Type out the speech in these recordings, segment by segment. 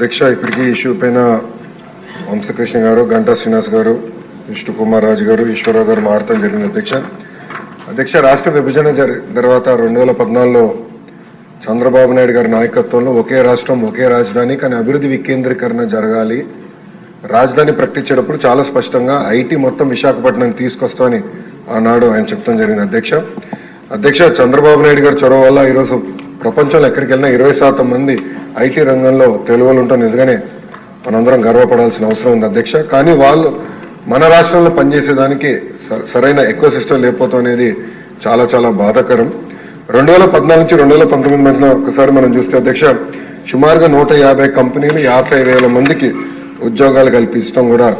అధ్యక్ష ఇప్పటికీ ఇష్యూ పైన వంశకృష్ణ గారు గంటా శ్రీనివాస్ గారు విష్ణు కుమార్ రాజు గారు ఈశ్వరరావు గారు మారటం జరిగింది అధ్యక్ష. అధ్యక్ష రాష్ట్ర విభజన జరి తర్వాత రెండు వేల పద్నాలుగులో చంద్రబాబు నాయుడు గారి నాయకత్వంలో ఒకే రాష్ట్రం ఒకే రాజధాని కానీ అభివృద్ధి వికేంద్రీకరణ జరగాలి. రాజధాని ప్రకటించేటప్పుడు చాలా స్పష్టంగా ఐటీ మొత్తం విశాఖపట్నం తీసుకొస్తామని ఆనాడు ఆయన చెప్తాం జరిగింది అధ్యక్ష. అధ్యక్ష చంద్రబాబు నాయుడు గారి చొరవ వల్ల ఈరోజు ప్రపంచంలో ఎక్కడికి వెళ్ళినా ఇరవై శాతం మంది ఐటీ రంగంలో తెలుగులు ఉంటాం నిజంగానే మనందరం గర్వపడాల్సిన అవసరం ఉంది అధ్యక్ష. కానీ వాళ్ళు మన రాష్ట్రంలో పనిచేసేదానికి స- సరైన ఎక్కువ సిస్టమ్ లేకపోతాం అనేది చాలా చాలా బాధాకరం. రెండు వేల పద్నాలుగు నుంచి రెండు వేల పంతొమ్మిది మధ్యన ఒకసారి మనం చూస్తే అధ్యక్ష సుమారుగా నూట యాభై కంపెనీలు యాభై వేల మందికి ఉద్యోగాలు కల్పించడం కూడా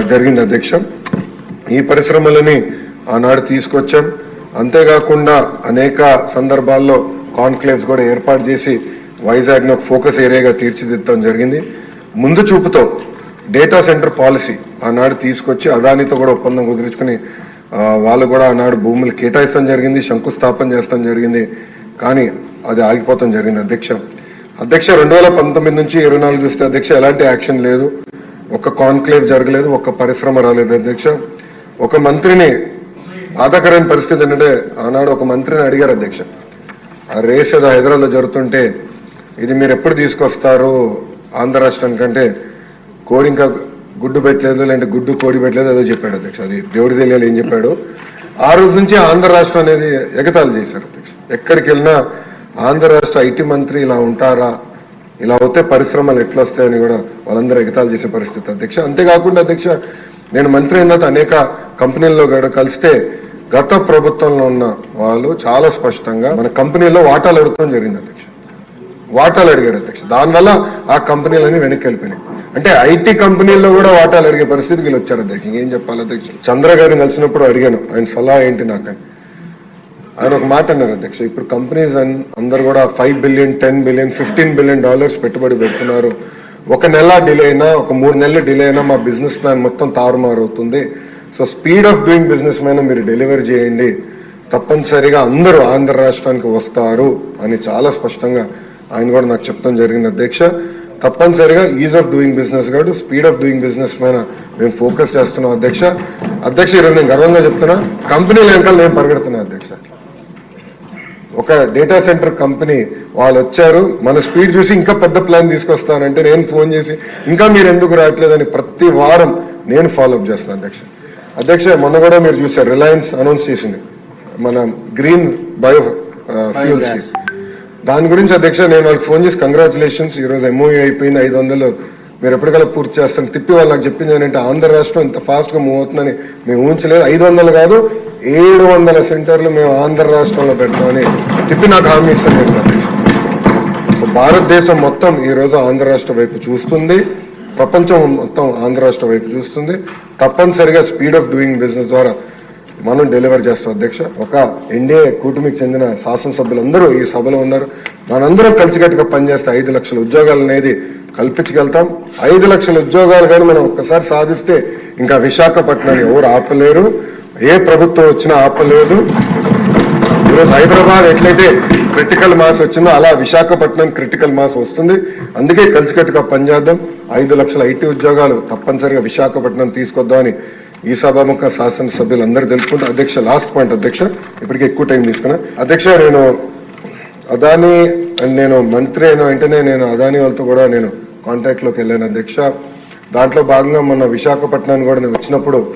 జరిగింది అధ్యక్ష. ఈ పరిశ్రమలని ఆనాడు తీసుకొచ్చాం. అంతేకాకుండా అనేక సందర్భాల్లో కాన్క్లేవ్స్ కూడా ఏర్పాటు చేసి వైజాగ్ని ఒక ఫోకస్ ఏరియాగా తీర్చిదిద్దడం జరిగింది. ముందు చూపుతో డేటా సెంటర్ పాలసీ ఆనాడు తీసుకొచ్చి అదానితో కూడా ఒప్పందం కుదుర్చుకుని వాళ్ళు కూడా ఆనాడు భూములు కేటాయిస్తాం జరిగింది శంకుస్థాపన చేస్తాం జరిగింది. కానీ అది ఆగిపోతాం జరిగింది అధ్యక్ష. అధ్యక్ష రెండు వేల పంతొమ్మిది నుంచి ఇరవై నాలుగు చూస్తే అధ్యక్ష ఎలాంటి యాక్షన్ లేదు. ఒక్క కాన్క్లేవ్ జరగలేదు ఒక్క పరిశ్రమ రాలేదు అధ్యక్ష. ఒక మంత్రిని బాధాకరమైన పరిస్థితి ఏంటంటే ఆనాడు ఒక మంత్రిని అడిగారు అధ్యక్ష. ఆ రేస్ ఏదో హైదరాబాద్లో జరుగుతుంటే ఇది మీరు ఎప్పుడు తీసుకొస్తారు ఆంధ్ర రాష్ట్రానికంటే కోడి ఇంకా గుడ్డు పెట్టలేదు లేదంటే గుడ్డు కోడి పెట్టలేదు అదో చెప్పాడు అధ్యక్ష. అది దేవుడి తెలియాలి ఏం చెప్పాడు. ఆ రోజు నుంచి ఆంధ్ర రాష్ట్రం అనేది ఎగతాళి చేశారు అధ్యక్ష. ఎక్కడికి వెళ్ళినా ఆంధ్ర రాష్ట్ర ఐటీ మంత్రి ఇలా ఉంటారా ఇలా అవుతే పరిశ్రమలు ఎట్లా వస్తాయని కూడా వాళ్ళందరూ ఎగతాళి చేసే పరిస్థితి అధ్యక్ష. అంతేకాకుండా అధ్యక్ష నేను మంత్రి అయిన అనేక కంపెనీల్లో కూడా కలిస్తే గత ప్రభుత్వంలో ఉన్న వాళ్ళు చాలా స్పష్టంగా మన కంపెనీలో వాటాలు అడగడం జరిగింది అధ్యక్ష. వాటాలు అడిగారు అధ్యక్ష. దానివల్ల ఆ కంపెనీలన్నీ వెనక్కి వెళ్ళిపోయినాయి అంటే ఐటీ కంపెనీల్లో కూడా వాటాలు అడిగే పరిస్థితికి వీళ్ళు వచ్చారు అధ్యక్ష. ఇంకేం చెప్పాలి అధ్యక్ష? చంద్ర గారిని కలిసినప్పుడు అడిగాను. ఆయన సలహా ఏంటి నాకని. ఆయన ఒక మాట అన్నారు అధ్యక్ష. ఇప్పుడు కంపెనీస్ అందరు కూడా five billion ten billion fifteen billion dollars పెట్టుబడి పెడుతున్నారు. ఒక నెల డిలే అయినా ఒక మూడు నెలలు డిలే అయినా మా బిజినెస్ ప్లాన్ మొత్తం తారుమారు అవుతుంది so speed of doing business మీద మీరు డెలివరీ చేయండి. తప్పనిసరిగా అందరూ ఆంధ్ర రాష్ట్రానికి వస్తారు అని చాలా స్పష్టంగా ఆయన కూడా నాకు చెప్తాం జరిగింది అధ్యక్ష. తప్పనిసరిగా ఈజ్ ఆఫ్ డూయింగ్ బిజినెస్ కాదు స్పీడ్ ఆఫ్ డూయింగ్ బిజినెస్ పైన మేము ఫోకస్ చేస్తున్నాం అధ్యక్ష. అధ్యక్ష ఈరోజు నేను గర్వంగా చెప్తున్నా కంపెనీల వెనకాల నేను పరిగెడుతున్నా అధ్యక్ష. ఒక డేటా సెంటర్ కంపెనీ వాళ్ళు వచ్చారు మన స్పీడ్ చూసి ఇంకా పెద్ద ప్లాన్ తీసుకొస్తానంటే నేను ఫోన్ చేసి ఇంకా మీరు ఎందుకు రావట్లేదని ప్రతి వారం నేను ఫాలో అప్ చేస్తున్నాను అధ్యక్ష. అధ్యక్ష మొన్న కూడా మీరు చూసారు రిలయన్స్ అనౌన్స్ చేసింది మన గ్రీన్ బయో ఫ్యూల్స్కి. దాని గురించి అధ్యక్ష నేను వాళ్ళకి ఫోన్ చేసి కంగ్రాచులేషన్స్ ఈరోజు ఎంఓయూ అయిపోయింది ఐదు వందలు. మీరు ఎప్పటికల్లా పూర్తి చేస్తాను తిప్పి వాళ్ళకి చెప్పింది ఏంటంటే ఆంధ్ర రాష్ట్రం ఇంత ఫాస్ట్గా మూవ్ అవుతుందని మేము ఊహించలేదు. ఐదు వందలు కాదు ఏడు వందల సెంటర్లు మేము ఆంధ్ర రాష్ట్రంలో పెడతామని తిప్పి నాకు హామీ ఇస్తాను అధ్యక్ష. సో భారతదేశం మొత్తం ఈరోజు ఆంధ్ర రాష్ట్ర వైపు చూస్తుంది. ప్రపంచం మొత్తం ఆంధ్ర రాష్ట్ర వైపు చూస్తుంది. తప్పనిసరిగా స్పీడ్ ఆఫ్ డూయింగ్ బిజినెస్ ద్వారా మనం డెలివర్ చేస్తాం అధ్యక్ష. ఒక ఎన్డీఏ కూటమికి చెందిన శాసనసభ్యులందరూ ఈ సభలో ఉన్నారు. మనందరం కలిసికట్టుగా పనిచేస్తే ఐదు లక్షల ఉద్యోగాలు అనేది కల్పించగలుగుతాం. ఐదు లక్షల ఉద్యోగాలు కానీ మనం ఒక్కసారి సాధిస్తే ఇంకా విశాఖపట్నాన్ని ఎవరు ఆపలేరు. ఏ ప్రభుత్వం వచ్చినా ఆపలేదు. ఈరోజు హైదరాబాద్ ఎట్లయితే క్రిటికల్ మాస్ వచ్చిందో అలా విశాఖపట్నం క్రిటికల్ మాస్ వస్తుంది. అందుకే కలిసికట్టుగా పనిచేద్దాం. ఐదు లక్షల ఐటీ ఉద్యోగాలు తప్పనిసరిగా విశాఖపట్నం తీసుకొద్దామని ఈ సభాముఖ శాసనసభ్యులు అందరూ తెలుసుకుంటే అధ్యక్ష లాస్ట్ పాయింట్ అధ్యక్ష. ఇప్పటికే ఎక్కువ టైం తీసుకున్నా. అధ్యక్ష నేను అదాని అండ్ నేను మంత్రి అయిన వెంటనే నేను అదాని వాళ్ళతో కూడా నేను కాంటాక్ట్లోకి వెళ్ళాను అధ్యక్ష. దాంట్లో భాగంగా మొన్న విశాఖపట్నాన్ని కూడా నేను వచ్చినప్పుడు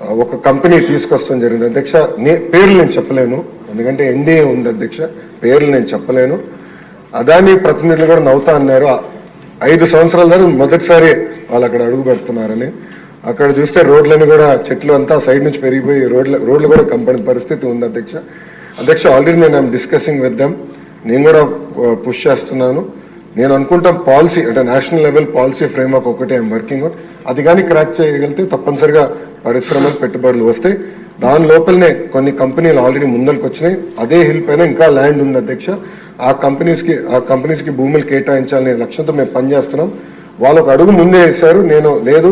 ఒక కంపెనీ తీసుకొస్తాం జరిగింది. అధ్యక్ష నే పేర్లు నేను చెప్పలేను. ఎందుకంటే ఎన్డీఏ ఉంది అధ్యక్ష. పేర్లు నేను చెప్పలేను. అదాని ప్రతినిధులు కూడా నవ్వుతా అన్నారు. ఐదు సంవత్సరాల ద్వారా మొదటిసారి వాళ్ళు అక్కడ అడుగు పెడుతున్నారని. అక్కడ చూస్తే రోడ్లను కూడా చెట్లు అంతా సైడ్ నుంచి పెరిగిపోయి రోడ్ల రోడ్లు కూడా కంపని పరిస్థితి ఉంది అధ్యక్ష. అధ్యక్ష ఆల్రెడీ నేను ఐమ్ డిస్కసింగ్ విత్ నేను కూడా పుష్ చేస్తున్నాను. నేను అనుకుంటాం పాలసీ అంటే నేషనల్ లెవెల్ పాలసీ ఫ్రేమ్వర్క్ ఒకటి ఐమ్ వర్కింగ్ ఆన్ అది కానీ క్రాక్ చేయగలిగితే తప్పనిసరిగా పరిశ్రమలు పెట్టుబడులు వస్తాయి. దాని లోపలనే కొన్ని కంపెనీలు ఆల్రెడీ ముందరికి వచ్చినాయి. అదే హిల్ పైన ఇంకా ల్యాండ్ ఉంది అధ్యక్ష. ఆ కంపెనీస్కి ఆ కంపెనీస్కి భూములు కేటాయించాలనే లక్ష్యంతో మేము పనిచేస్తున్నాం. వాళ్ళు ఒక అడుగు ముందే వేశారు. నేను లేదు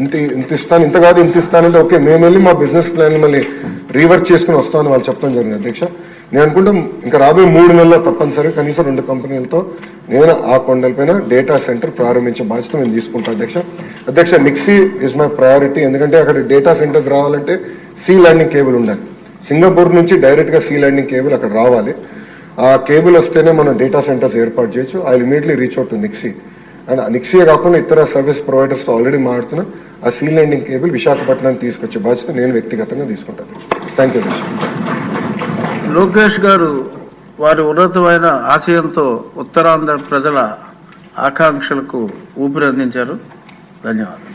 ఇంత ఇంత ఇస్తాను ఇంత కాదు ఇంత ఇస్తానంటే ఓకే మేము వెళ్ళి మా బిజినెస్ ప్లాన్ మళ్ళీ రీవర్క్ చేసుకుని వస్తామని వాళ్ళు చెప్పడం జరిగింది అధ్యక్ష. నేను అనుకుంటా ఇంకా రాబోయే మూడు నెలల్లో తప్పనిసరిగా కనీసం రెండు కంపెనీలతో నేను ఆ కొండలపైన డేటా సెంటర్ ప్రారంభించే బాధ్యత నేను తీసుకుంటాను అధ్యక్ష. అధ్యక్ష నిక్సీ ఇస్ మై ప్రయారిటీ ఎందుకంటే అక్కడ డేటా సెంటర్స్ రావాలంటే సీ ల్యాండింగ్ కేబుల్ ఉండాలి. సింగపూర్ నుంచి డైరెక్ట్గా సీ ల్యాండింగ్ కేబుల్ అక్కడ రావాలి. ఆ కేబుల్ వస్తేనే మనం డేటా సెంటర్స్ ఏర్పాటు చేయొచ్చు. I immediately reach out to NIXI and NIXI కాకుండా ఇతర సర్వీస్ ప్రొవైడర్స్తో ఆల్రెడీ మాడుతున్నా ఆ సీ ల్యాండింగ్ కేబుల్ విశాఖపట్నానికి తీసుకొచ్చే బాధ్యత నేను వ్యక్తిగతంగా తీసుకుంటాను థ్యాంక్ యూ లోకేష్ గారు వారి ఉన్నతమైన ఆశయంతో ఉత్తరాంధ్ర ప్రజల ఆకాంక్షలకు ఊపిరి అందించారు. ధన్యవాదాలు.